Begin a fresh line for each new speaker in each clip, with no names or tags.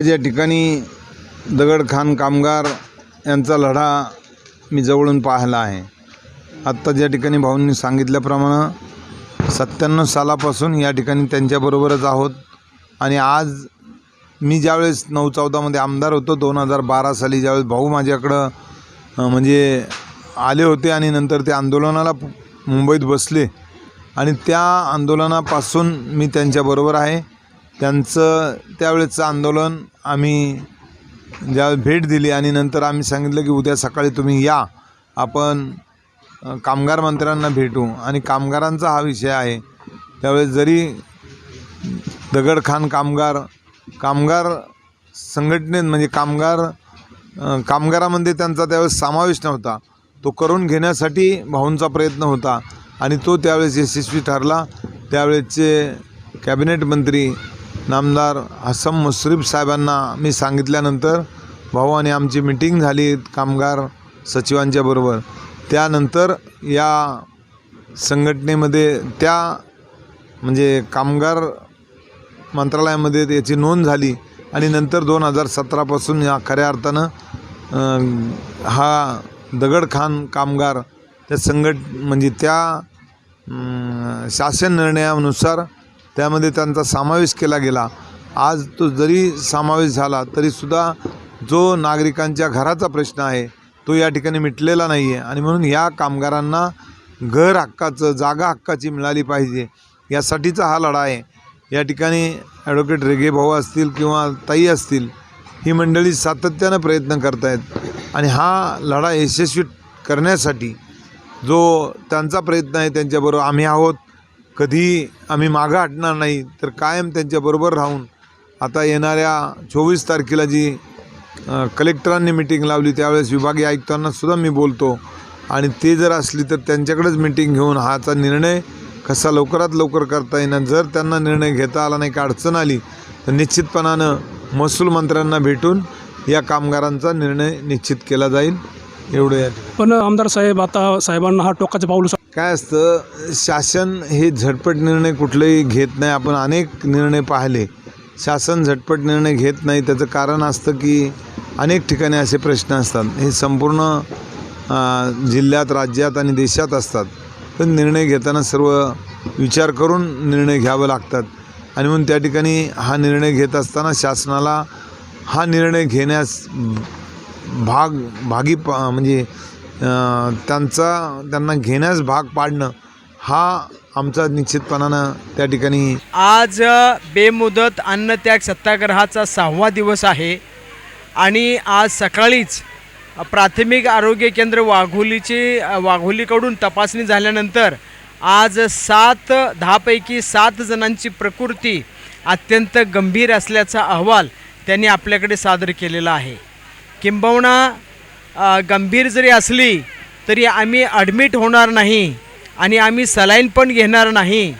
या ठिकाणी दगडखान कामगार यांचा लढा मी जवळून पाहिला आहे. आत्ता ज्या ठिकाणी भाऊंनी सांगितल्याप्रमाणे सत्त्याण्णव सालापासून या ठिकाणी त्यांच्याबरोबरच आहोत. आणि आज मी ज्यावेळेस नऊ चौदामध्ये आमदार होतो दोन हजार बारा साली ज्यावेळेस भाऊ माझ्याकडं म्हणजे आले होते आणि नंतर ते आंदोलनाला मुंबईत बसले. आणि त्या आंदोलनापासून मी त्यांच्याबरोबर आहे. त्यांचं त्यावेळेचं आंदोलन आम्ही ज्यावेळेस भेट दिली आणि नंतर आम्ही सांगितलं की उद्या सकाळी तुम्ही या आपण कामगार मंत्र्यांना भेटू. आणि कामगारांचा हा विषय आहे. त्यावेळेस जरी दगडखान कामगार कामगार संघटनेत म्हणजे कामगार कामगारामध्ये त्यांचा त्यावेळेस समावेश नव्हता. तो करून घेण्यासाठी भाऊंचा प्रयत्न होता आणि तो त्यावेळेस यशस्वी ठरला. त्यावेळेसचे कॅबिनेट मंत्री नामदार हसम मुश्रीफ साहेबांना मी सांगितल्यानंतर भाऊ आणि आमची मिटिंग झाली कामगार सचिवांच्या बरोबर. त्यानंतर या संघटनेमध्ये त्या म्हणजे कामगार मंत्रालयामध्ये याची नोंद झाली आणि नंतर दोन हजार सतरापासून या खऱ्या अर्थानं हा दगडखान कामगार त्या संघट म्हणजे त्या शासन निर्णयानुसार त्यामध्ये त्यांचा समावेश केला गेला. आज तो जरी समावेश झाला तरीसुद्धा जो नागरिकांच्या घराचा प्रश्न आहे तो या ठिकाणी मिटलेला नाही आहे आणि म्हणून या कामगारांना घर हक्काचं जागा हक्काची मिळाली पाहिजे. यासाठीचा हा लढा आहे. या ठिकाणी ॲडव्होकेट रेगे भाऊ असतील किंवा ताई असतील ही मंडळी सातत्यानं प्रयत्न करत आहेत आणि हा लढा यशस्वी करण्यासाठी जो त्यांचा प्रयत्न आहे त्यांच्याबरोबर आम्ही आहोत. कधी आम्ही मागं हटणार नाही तर कायम त्यांच्याबरोबर राहून आता येणाऱ्या चोवीस तारखेला जी कलेक्टरांनी मिटिंग लावली त्यावेळेस विभागीय आयुक्तांना सुद्धा मी बोलतो. आणि ते जर असली तर त्यांच्याकडेच मिटिंग घेऊन हाचा निर्णय कसा लवकरात लवकर करता येणार जर त्यांना निर्णय घेता आला नाही का अडचण आली तर निश्चितपणानं महसूल मंत्र्यांना भेटून या कामगारांचा निर्णय निश्चित केला जाईल. एवढं या
पण आमदार साहेब आता साहेबांना हा टोकाचं पाऊल
काय असतं शासन हे झटपट निर्णय कुठलेही घेत नाही. आपण अनेक निर्णय पाहिले. शासन झटपट निर्णय घेत नाही. त्याचं कारण असतं की अनेक ठिकाणी असे प्रश्न असतात. हे संपूर्ण जिल्ह्यात राज्यात आणि देशात असतात. पण निर्णय घेताना सर्व विचार करून निर्णय घ्यावे लागतात. आणि म्हणून त्या ठिकाणी हा निर्णय घेत असताना शासनाला हा निर्णय घेण्यास भाग भागी पा म्हणजे त्यांचा त्यांना घेण्यास भाग पाडणं हा आमचा निश्चितपणानं त्या ठिकाणी
आज बेमुदत अन्नत्याग सत्याग्रहाचा सहावा दिवस आहे. आणि आज सकाळीच प्राथमिक आरोग्य केंद्र वाघोलीची वाघोलीकडून तपासणी झाल्यानंतर आज सात दहापैकी सात जणांची प्रकृती अत्यंत गंभीर असल्याचा अहवाल त्यांनी आपल्याकडे सादर केलेला आहे. किंबहुना गंभीर जरी असली तरी आम्ही ॲडमिट होणार नाही आणि आम्ही सलाईन पण घेणार नाही.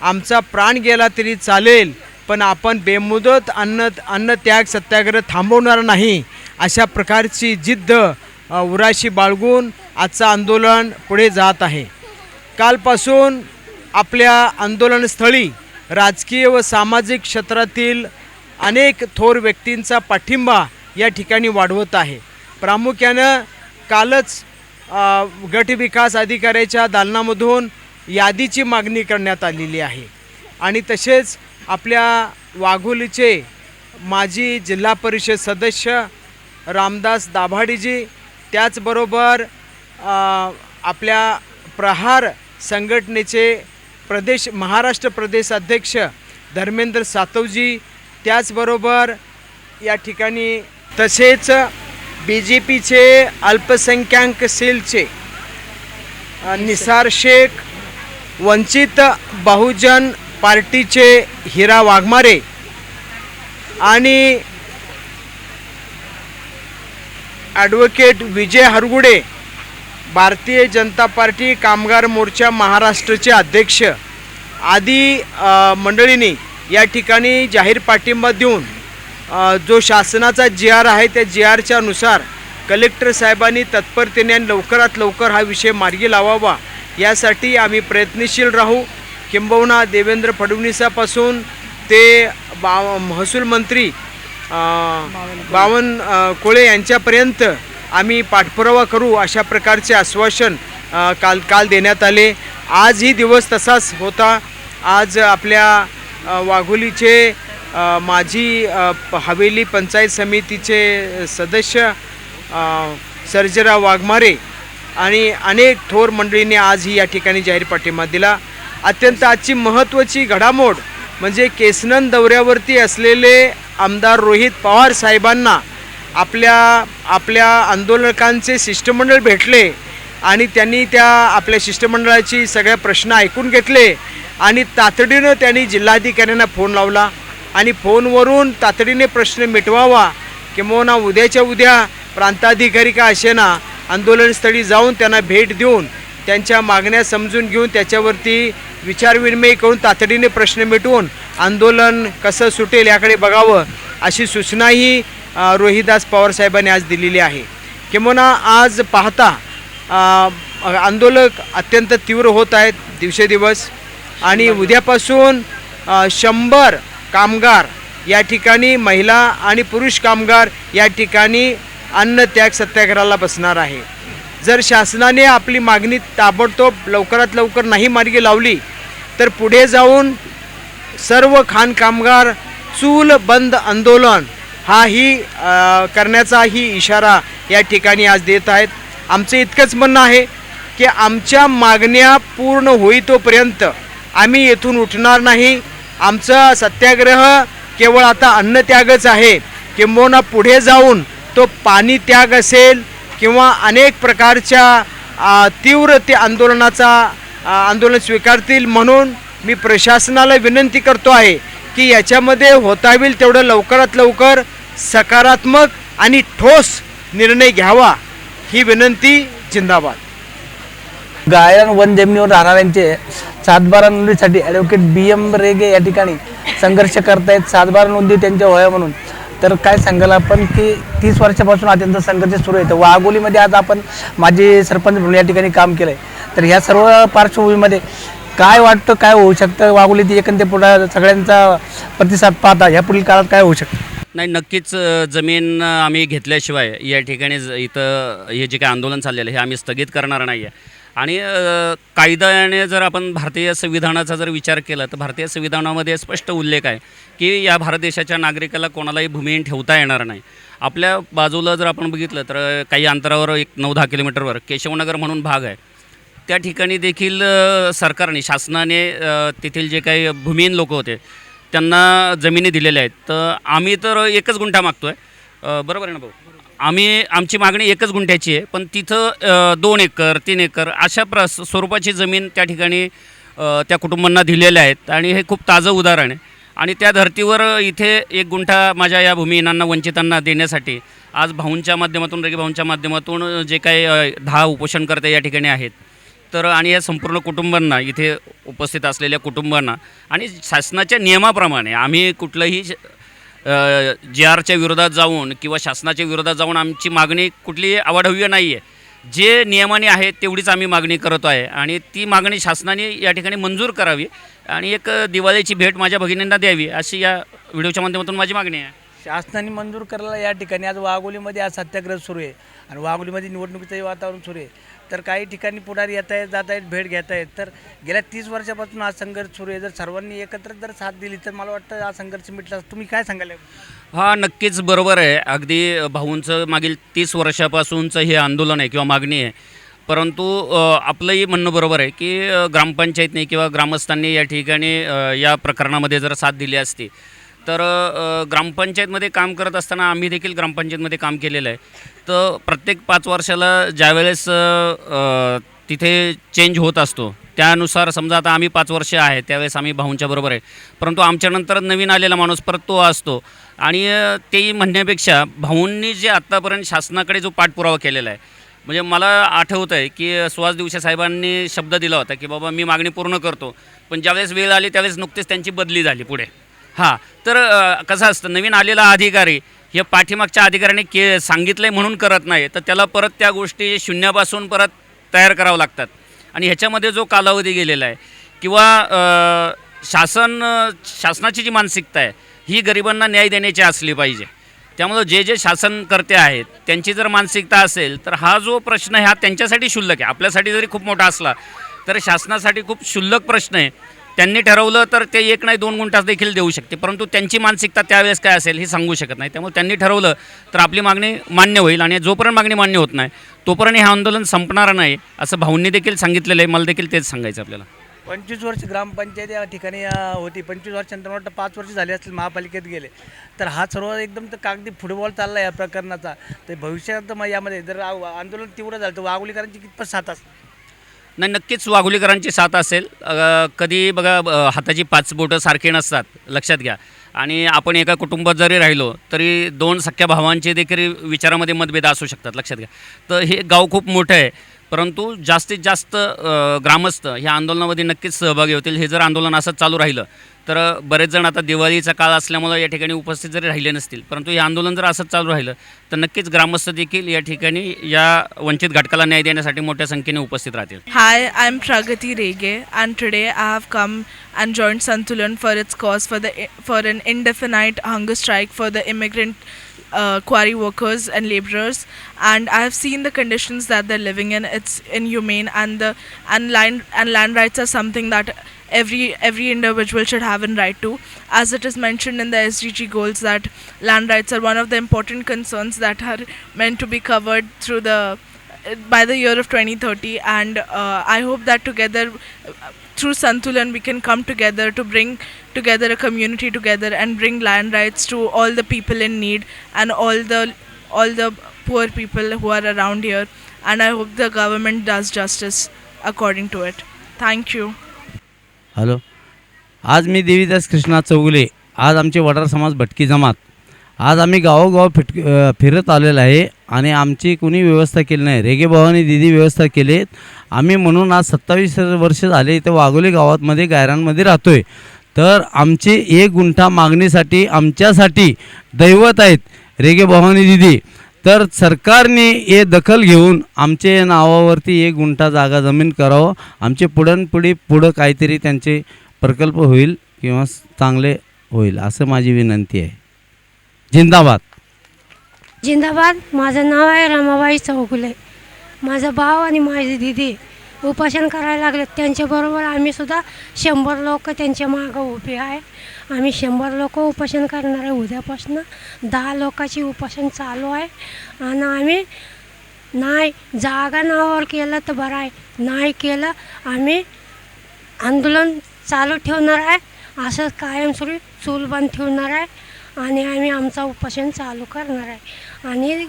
आमचा प्राण गेला तरी चालेल पण आपण बेमुदत अन्न अन्नत्याग सत्याग्रह थांबवणार नाही. अशा प्रकारची जिद्द उराशी बाळगून आजचं आंदोलन पुढे जात आहे. कालपासून आपल्या आंदोलनस्थळी राजकीय व सामाजिक क्षेत्रातील अनेक थोर व्यक्तींचा पाठिंबा या ठिकाणी वाढवत आहे. प्रामुख्यानं कालच गट विकास अधिकाऱ्याच्या दालनामधून यादीची मागणी करण्यात आलेली आहे. आणि तसेच आपल्या वाघोलीचे माजी जिल्हा परिषद सदस्य रामदास दाभाडीजी त्याचबरोबर आपल्या प्रहार संघटनेचे प्रदेश महाराष्ट्र प्रदेश अध्यक्ष धर्मेंद्र सातवजी त्याचबरोबर या ठिकाणी तसेच बी जे पीचे अल्पसंख्याक सेलचे निसार शेख वंचित बहुजन पार्टीचे हिरा वाघमारे। आणि ॲडव्होकेट विजय हरगुडे भारतीय जनता पार्टी कामगार मोर्चा महाराष्ट्राचे अध्यक्ष। आदी मंडळींनी या ठिकाणी जाहीर पाठिंबा देऊन जो शासनाचा जी आर आहे त्या जी आरच्यानुसार कलेक्टर साहेबांनी तत्परतेने आणि लवकरात लवकर हा विषय मार्गी लावावा. यासाठी आम्ही प्रयत्नशील राहू. किंबहुना देवेंद्र फडणवीसापासून ते बा महसूल मंत्री बावन कोळे यांच्यापर्यंत आम्ही पाठपुरावा करू अशा प्रकारचे आश्वासन काल काल देण्यात आले. आजही दिवस तसाच होता. आज आपल्या वाघोलीचे माझी प- हवेली पंचायत समितीचे सदस्य सर्जराव वाघमारे आणि अनेक थोर मंडळींनी आजही या ठिकाणी जाहीर पाठिंबा दिला. अत्यंत आजची महत्त्वाची घडामोड म्हणजे केसनन दौऱ्यावरती असलेले आमदार रोहित पवार साहेबांना आपल्या आपल्या आंदोलकांचे शिष्टमंडळ भेटले आणि त्यांनी त्या आपल्या शिष्टमंडळाची सगळे प्रश्न ऐकून घेतले आणि तातडीनं त्यांनी जिल्हाधिकाऱ्यांना फोन लावला. आणि फोनवरून तातडीने प्रश्न मिटवावा. किंवा उद्याच्या उद्या प्रांताधिकारी का असेना आंदोलनस्थळी जाऊन त्यांना भेट देऊन त्यांच्या मागण्या समजून घेऊन त्याच्यावरती विचारविनिमय करून तातडीने प्रश्न मिटवून आंदोलन कसं सुटेल याकडे बघावं अशी सूचनाही रोहिदास पवारसाहेबांनी आज दिलेली आहे. किंवा आज पाहता आंदोलक अत्यंत तीव्र होत आहेत दिवसेदिवस आणि उद्यापासून शंभर कामगार या ठिकाणी महिला आणि पुरुष कामगार या ठिकाणी अन्न त्याग सत्याग्रहाला बसणार आहे. जर शासनाने आपली मागणी ताबडतोब लवकरात लवकर नाही मार्गी लावली तर पुढे जाऊन सर्व खाण कामगार चूल बंद आंदोलन हाही करण्याचाही इशारा या ठिकाणी आज देत आहेत. आमचं इतकंच म्हणणं आहे की आमच्या मागण्या पूर्ण होईतोपर्यंत आम्ही येथून उठणार नाही. आमचा सत्याग्रह केवळ आता अन्नत्यागच आहे. किंबहुना पुढे जाऊन तो पाणी त्याग असेल किंवा अनेक प्रकारच्या तीव्र ते आंदोलनाचा आंदोलन स्वीकारतील म्हणून मी प्रशासनाला विनंती करतो आहे की याच्यामध्ये होता येईल तेवढं लवकरात लवकर सकारात्मक आणि ठोस निर्णय घ्यावा ही विनंती जिंदाबाद.
गायन वन जमिनीवर राहणाऱ्यांचे सातबारा नोंदीसाठी ॲडव्होकेट बी एम रेगे या ठिकाणी संघर्ष करतायत. सातबारा नोंदी त्यांच्या वया म्हणून. तर काय सांगाल आपण की तीस वर्षापासून हा त्यांचा संघर्ष सुरू आहे. वाघोलीमध्ये आज आपण माजी सरपंच म्हणून या ठिकाणी काम केलं आहे तर ह्या सर्व पार्श्वभूमीमध्ये काय वाटतं काय होऊ शकतं? वाघोलीत एकंदर पुढं सगळ्यांचा प्रतिसाद पाहता ह्या पुढील काळात काय होऊ शकतं?
नाही नक्कीच जमीन आम्ही घेतल्याशिवाय या ठिकाणी ज- इथं हे जे काही आंदोलन चाललेलं आहे हे आम्ही स्थगित करणार नाही आहे आणि कायद्याने जर आपण भारतीय संविधानाचा जर विचार केला तर भारतीय संविधानामध्ये स्पष्ट उल्लेख आहे की या भारत देशाच्या नागरिकाला कोणालाही भूमीहीन ठेवता येणार नाही. आपल्या बाजूला जर आपण बघितलं तर काही अंतरावर एक नऊ दहा किलोमीटरवर केशवनगर म्हणून भाग आहे. त्या ठिकाणी देखील सरकारने शासनाने तेथील जे काही भूमिहीन लोक होते त्यांना जमिनी दिलेल्या आहेत. तर आम्ही तर एकच गुंठा मागतो आहे बरोबर आहे ना भाऊ? आम्ही आमची मागणी एकच गुंठ्याची आहे पण तिथं दोन एकर तीन एकर अशा प्र स्वरूपाची जमीन त्या ठिकाणी त्या कुटुंबांना दिलेल्या आहेत आणि हे खूप ताजं उदाहरण आहे. आणि त्या धर्तीवर इथे एक गुंठा माझ्या या भूमिहीनांना वंचितांना देण्यासाठी आज भाऊंच्या माध्यमातून रगे भाऊंच्या माध्यमातून जे काही दहा उपोषणकर्ते या ठिकाणी आहेत तर आणि या संपूर्ण कुटुंबांना इथे उपस्थित असलेल्या कुटुंबांना आणि शासनाच्या नियमाप्रमाणे आम्ही कुठलंही जी आरच्या विरोधात जाऊन किंवा शासनाच्या विरोधात जाऊन आमची मागणी कुठलीही आवाढव्य नाही आहे जे नियमाने आहे तेवढीच आम्ही मागणी करतो आहे आणि ती मागणी शासनाने या ठिकाणी मंजूर करावी आणि एक दिवाळीची भेट माझ्या भगिनींना द्यावी अशी या व्हिडिओच्या माध्यमातून माझी मागणी आहे.
शासनाने मंजूर करायला या ठिकाणी आज वाघोलीमध्ये आज सत्याग्रह सुरू आहे आणि वाघोलीमध्ये निवडणुकीचंही वातावरण सुरू आहे. तर काही ठिकाणी पुढारी येत आहेत जात आहेत भेट घेत आहेत. तर गेल्या तीस वर्षापासून हा संघर्ष सुरू आहे. जर सर्वांनी एकत्र जर साथ दिली तर मला वाटतं हा संघर्ष मिटला. तुम्ही काय सांगाल
हा नक्कीच बरोबर आहे. अगदी भाऊंचं मागील तीस वर्षापासूनचं हे आंदोलन आहे किंवा मागणी आहे. परंतु आपलंही म्हणणं बरोबर आहे की ग्रामपंचायतने किंवा ग्रामस्थांनी या ठिकाणी या प्रकरणामध्ये जर साथ दिली असती तर ग्रामपंचायतमध्ये काम करत असताना आम्ही देखील ग्रामपंचायतमध्ये काम केलेलं आहे. तर प्रत्येक पाच वर्षाला ज्यावेळेस तिथे चेंज होत असतो त्यानुसार समजा आता आम्ही पाच वर्ष आहे त्यावेळेस आम्ही भाऊंच्या बरोबर आहे. परंतु आमच्यानंतर नवीन आलेला माणूस परत तो असतो. आणि तेही म्हणण्यापेक्षा भाऊंनी जे आत्तापर्यंत शासनाकडे जो पाठपुरावा केलेला आहे म्हणजे मला आठवतं आहे की सुहास दिवशे साहेबांनी शब्द दिला होता की बाबा मी मागणी पूर्ण करतो पण ज्यावेळेस वेळ आली त्यावेळेस नुकतीच त्यांची बदली झाली पुढे. हां तर अ, कसं असतं नवीन आलेला अधिकारी हे पाठीमागच्या अधिकाऱ्याने के सांगितलं आहे म्हणून करत नाही तर त्याला परत त्या गोष्टी शून्यापासून परत तयार करावं लागतात. आणि ह्याच्यामध्ये जो कालावधी गेलेला आहे किंवा अ, शासन शासनाची जी मानसिकता आहे ही गरिबांना न्याय देण्याची असली पाहिजे. त्यामुळं जे जे शासनकर्ते आहेत त्यांची जर मानसिकता असेल तर हा जो प्रश्न आहे हा त्यांच्यासाठी क्षुल्लक आहे. आपल्यासाठी जरी खूप मोठा असला तर शासनासाठी खूप क्षुल्लक प्रश्न आहे. त्यांनी ठरवलं तर ते एक नाही दोन गुंठास देखील देऊ शकते. परंतु त्यांची मानसिकता त्यावेळेस काय असेल हे सांगू शकत नाही. त्यामुळे त्यांनी ठरवलं तर आपली मागणी मान्य होईल आणि जोपर्यंत मागणी मान्य होत नाही तोपर्यंत हे आंदोलन संपणार नाही असं भाऊंनी देखील सांगितलेलं आहे. मला देखील तेच सांगायचं आपल्याला.
पंचवीस वर्ष ग्रामपंचायत या ठिकाणी होती. पंचवीस वर्षानंतर वाटतं पाच वर्ष झाले असतील महापालिकेत गेले. तर हा सर्व एकदम तर कागदी फुटबॉल चालला या प्रकरणाचा. तर भविष्यात मग यामध्ये जर आंदोलन तीव्र झालं तर वाघोलीकरांची कितपत साथ असते?
नाही नक्कीच वाघोलीकरांची साथ असेल. कधी बघा हाताची पाच बोटं सारखी नसतात लक्षात घ्या. आणि आपण एका कुटुंबात जरी राहिलो तरी दोन सख्या भावांचे देखील विचारामध्ये मतभेद असू शकतात लक्षात घ्या. तर हे गाव खूप मोठं आहे. परंतु जास्तीत जास्त ग्रामस्थ ह्या आंदोलनामध्ये नक्कीच सहभागी होतील. हे जर आंदोलन असंच चालू राहिलं तर बरेच जण आता दिवाळीचा काळ असल्यामुळं या ठिकाणी उपस्थित जरी राहिले नसतील परंतु हे आंदोलन जर असंच चालू राहिलं तर नक्कीच ग्रामस्थ देखील या ठिकाणी या वंचित घटकाला न्याय देण्यासाठी मोठ्या संख्येने उपस्थित राहतील.
Hi I am Pragati Rege and today I have come and joined Santulan for its cause for the for an indefinite hung strike for the immigrant uh, quarry workers and laborers. And I have seen the conditions that they're living in. It's inhumane, and the and land and land rights are something that every every individual should have a right to, as it is mentioned in the SDG goals that land rights are one of the important concerns that are meant to be covered through the by the year of 2030 and uh, i hope that together through santulan we can come together to bring together a community together and bring land rights to all the people in need and all the all the poor people who are around here and i hope the government does justice according to it thank you
hello आज मी देवीदास कृष्णा चौगुले आज आमचे वडार समाज भटकी जमात आज आम्ही गावोगाव fit फिरत आलेलो आहे आणि आमची कुणी व्यवस्था केली नाही. रेगे भावानी दिदी व्यवस्था केली. आम्ही म्हणून आज सत्तावीस वर्ष झाले इथं वाघोली गावातमध्ये गायरांमध्ये राहतो आहे तर आमची एक गुंठा मागणीसाठी आमच्यासाठी दैवत आहेत रेगे भवानी दिदी. तर सरकारने हे दखल घेऊन आमचे नावावरती एक गुंठा जागा जमीन करावं. आमचे पुढणपुढी पुढं काहीतरी त्यांचे प्रकल्प होईल किंवा चांगले होईल असं माझी विनंती आहे. जिंदाबाद.
जिंदाबाद. माझं नाव आहे रमाबाई चौगुले. माझा भाव आणि माझी दिदी उपासन करायला लागले. त्यांच्याबरोबर आम्ही सुद्धा शंभर लोक त्यांच्या मागं उभे आहे. आम्ही शंभर लोक उपासन करणार आहे. उद्यापासून दहा लोकांची उपासन चालू आहे. आणि आम्ही नाही जागा नावावर केलं तर बरं आहे. नाही केलं आम्ही आंदोलन चालू ठेवणार आहे. असं कायमस्वरूपी चूल बंद ठेवणार आहे. आणि आम्ही आमचा उपोषण चालू करणार आहे. आणि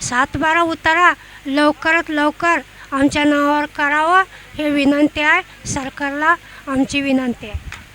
सात बारा उतारा लवकरात लवकर आमच्या नावावर करावं हे विनंती आहे. सरकारला आमची विनंती आहे.